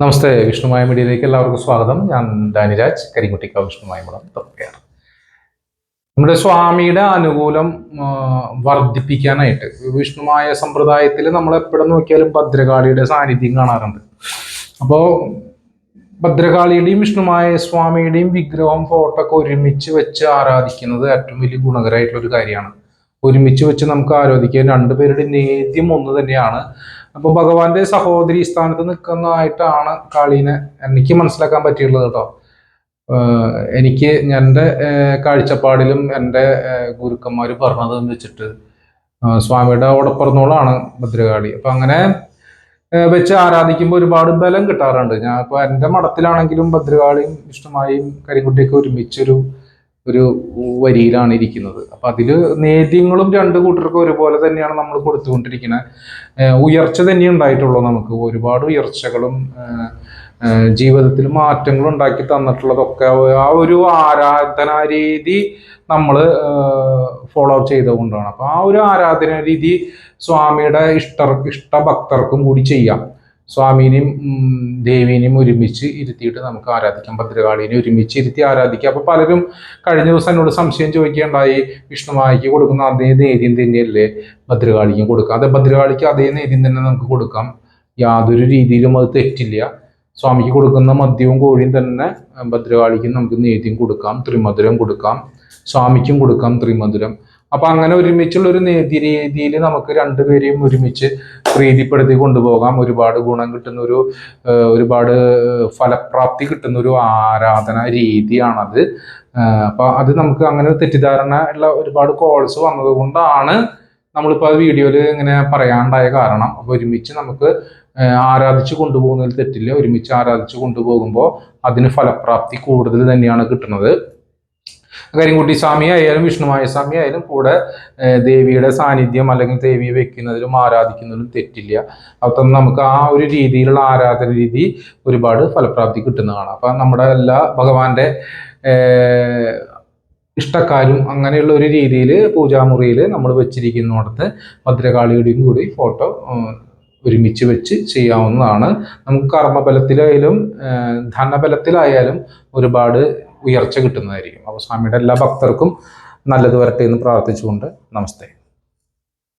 നമസ്തേ വിഷ്ണുമായ മീഡിയയിലേക്ക് എല്ലാവർക്കും സ്വാഗതം. ഞാൻ ഡാനിരാജ് കരിങ്കുട്ടിക്കാവ് വിഷ്ണുമായ മഠം തൊക്കെയാണ് നമ്മുടെ സ്വാമിയുടെ അനുകൂലം വർദ്ധിപ്പിക്കാനായിട്ട് വിഷ്ണുമായ സമ്പ്രദായത്തിൽ നമ്മൾ എപ്പോഴും നോക്കിയാലും ഭദ്രകാളിയുടെ സാന്നിധ്യം കാണാറുണ്ട്. അപ്പോൾ ഭദ്രകാളിയുടെയും വിഷ്ണുമായ സ്വാമിയുടെയും വിഗ്രഹം ഫോട്ടോ ഒക്കെ ഒരുമിച്ച് വെച്ച് ആരാധിക്കുന്നത് ഏറ്റവും വലിയ ഗുണകരമായിട്ടുള്ള ഒരു കാര്യമാണ്. ഒരുമിച്ച് വെച്ച് നമുക്ക് ആരാധിക്കാൻ രണ്ടുപേരുടെ നേദ്യം ഒന്ന് തന്നെയാണ്. അപ്പൊ ഭഗവാന്റെ സഹോദരി സ്ഥാനത്ത് നിൽക്കുന്നതായിട്ടാണ് കാളീനെ എനിക്ക് മനസ്സിലാക്കാൻ പറ്റിയിട്ടുള്ളത് കേട്ടോ. എനിക്ക് എന്റെ കാഴ്ചപ്പാടിലും എന്റെ ഗുരുക്കന്മാർ പറഞ്ഞത് എന്ന് വെച്ചിട്ട് സ്വാമിയുടെ ഓടപ്പുറന്നോളാണ് ഭദ്രകാളി. അപ്പൊ അങ്ങനെ വെച്ച് ആരാധിക്കുമ്പോൾ ഒരുപാട് ബലം കിട്ടാറുണ്ട്. ഞാൻ ഇപ്പൊ എന്റെ മഠത്തിലാണെങ്കിലും ഭദ്രകാളിയും വിഷ്ണുമായും കരിങ്കുട്ടിയൊക്കെ ഒരുമിച്ചൊരു ഒരു വരിയിലാണ് ഇരിക്കുന്നത്. അപ്പൊ അതിൽ നേദ്യങ്ങളും രണ്ട് കൂട്ടർക്കും ഒരുപോലെ തന്നെയാണ് നമ്മൾ കൊടുത്തുകൊണ്ടിരിക്കുന്നത് ഉയർച്ച തന്നെ ഉണ്ടായിട്ടുള്ളൂ നമുക്ക്. ഒരുപാട് ഉയർച്ചകളും ജീവിതത്തിൽ മാറ്റങ്ങൾ ഉണ്ടാക്കി തന്നിട്ടുള്ളതൊക്കെ ആ ഒരു ആരാധനാ രീതി നമ്മൾ ഫോളോ ചെയ്തുകൊണ്ടാണ്. അപ്പൊ ആ ഒരു ആരാധനാ രീതി സ്വാമിയുടെ ഇഷ്ട ഇഷ്ടഭക്തർക്കും കൂടി ചെയ്യാം. സ്വാമിനെയും ദേവീനെയും ഒരുമിച്ച് ഇരുത്തിയിട്ട് നമുക്ക് ആരാധിക്കാം ഭദ്രകാളിനെ ഒരുമിച്ച് ഇരുത്തി ആരാധിക്കാം. അപ്പൊ പലരും കഴിഞ്ഞ ദിവസം എന്നോട് സംശയം ചോദിക്കുകയുണ്ടായി വിഷ്ണുമായിക്ക് കൊടുക്കുന്ന അതേ നേദ്യം തന്നെയല്ലേ ഭദ്രകാളിക്കും കൊടുക്കാം അതെ ഭദ്രകാളിക്ക് അതേ നേദ്യം തന്നെ നമുക്ക് കൊടുക്കാം. യാതൊരു രീതിയിലും അത് തെറ്റില്ല. സ്വാമിക്ക് കൊടുക്കുന്ന മദ്യവും കോഴിയും തന്നെ ഭദ്രകാളിക്കും നമുക്ക് നേദ്യം കൊടുക്കാം ത്രിമധുരം കൊടുക്കാം. സ്വാമിക്കും കൊടുക്കാം ത്രിമധുരം. അപ്പൊ അങ്ങനെ ഒരുമിച്ചുള്ള ഒരു നീതി രീതിയിൽ നമുക്ക് രണ്ടുപേരെയും ഒരുമിച്ച് പ്രീതിപ്പെടുത്തി കൊണ്ടുപോകാം. ഒരുപാട് ഗുണം കിട്ടുന്ന ഒരു ഒരുപാട് ഫലപ്രാപ്തി കിട്ടുന്ന ഒരു ആരാധന രീതിയാണത്. അപ്പൊ അത് നമുക്ക് അങ്ങനെ ഒരു തെറ്റിദ്ധാരണ ഉള്ള ഒരുപാട് കോൾസ് വന്നത് കൊണ്ടാണ് നമ്മളിപ്പോൾ അത് വീഡിയോയിൽ ഇങ്ങനെ പറയാണ്ടായ കാരണം. അപ്പൊ ഒരുമിച്ച് നമുക്ക് ആരാധിച്ച് കൊണ്ടുപോകുന്നതിൽ തെറ്റില്ല ഒരുമിച്ച് ആരാധിച്ച് കൊണ്ടുപോകുമ്പോൾ അതിന് ഫലപ്രാപ്തി കൂടുതൽ തന്നെയാണ് കിട്ടുന്നത്. കരിങ്കുട്ടി സ്വാമി ആയാലും വിഷ്ണുമായ സ്വാമി ആയാലും കൂടെ ദേവിയുടെ സാന്നിധ്യം അല്ലെങ്കിൽ ദേവിയെ വെക്കുന്നതിലും ആരാധിക്കുന്നതിലും തെറ്റില്ല. അപ്പം നമുക്ക് ആ ഒരു രീതിയിലുള്ള ആരാധന രീതി ഒരുപാട് ഫലപ്രാപ്തി കിട്ടുന്നതാണ്. അപ്പം നമ്മുടെ എല്ലാ ഭഗവാന്റെ ഇഷ്ടക്കാരും അങ്ങനെയുള്ള ഒരു രീതിയിൽ പൂജാമുറിയിൽ നമ്മൾ വെച്ചിരിക്കുന്നിടത്ത് ഭദ്രകാളിയുടെയും കൂടി ഫോട്ടോ ഒരുമിച്ച് വെച്ച് ചെയ്യാവുന്നതാണ്. നമുക്ക് കർമ്മബലത്തിലായാലും ധനബലത്തിലായാലും ഒരുപാട് ഉയർച്ച കിട്ടുന്നതായിരിക്കും. അപ്പോൾ സ്വാമിയുടെ എല്ലാ ഭക്തർക്കും നല്ലത് വരട്ടെ എന്ന് പ്രാർത്ഥിച്ചുകൊണ്ട് നമസ്തേ.